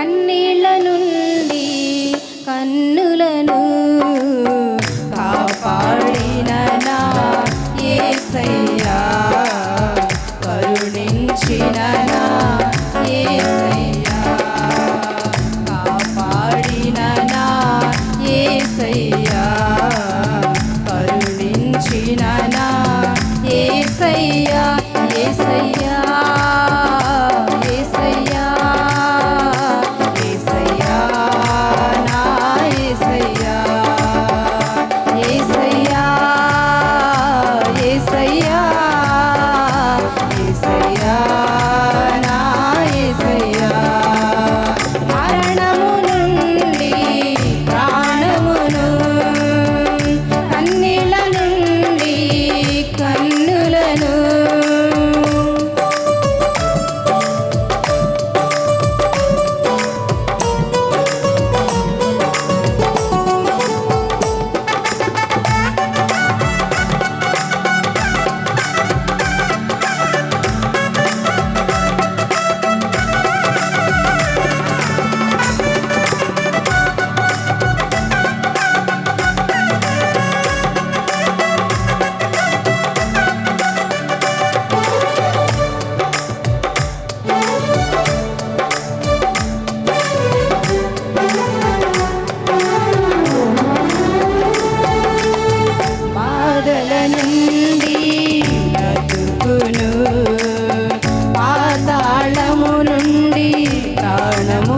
కన్నీళ్ళ నుండి కన్నులను కాపాడిన నా ఏసయ్యా. కరుణించిన నా ఏసయ్యా. కాపాడిన నా ఏసయ్యా.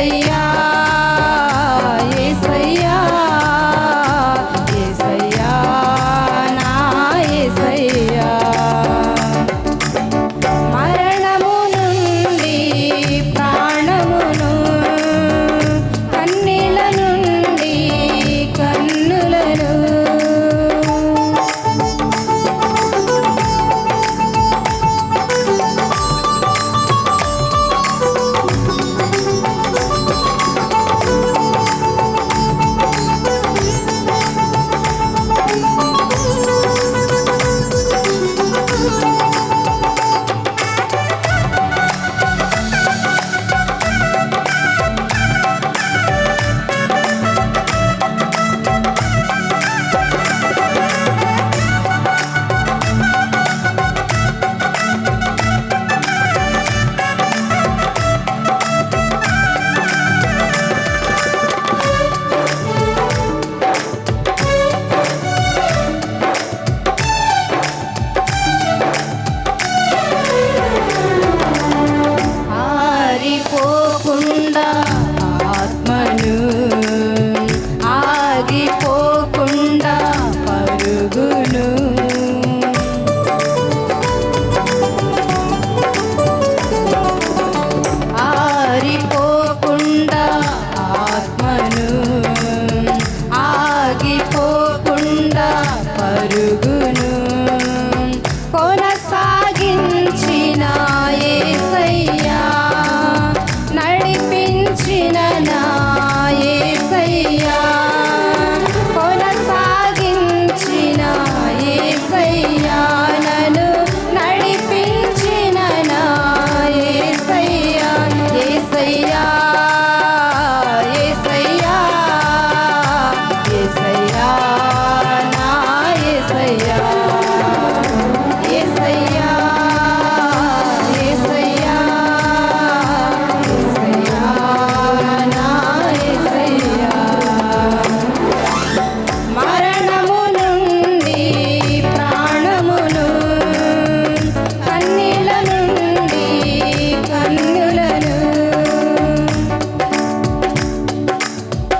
Yeah. అరుగు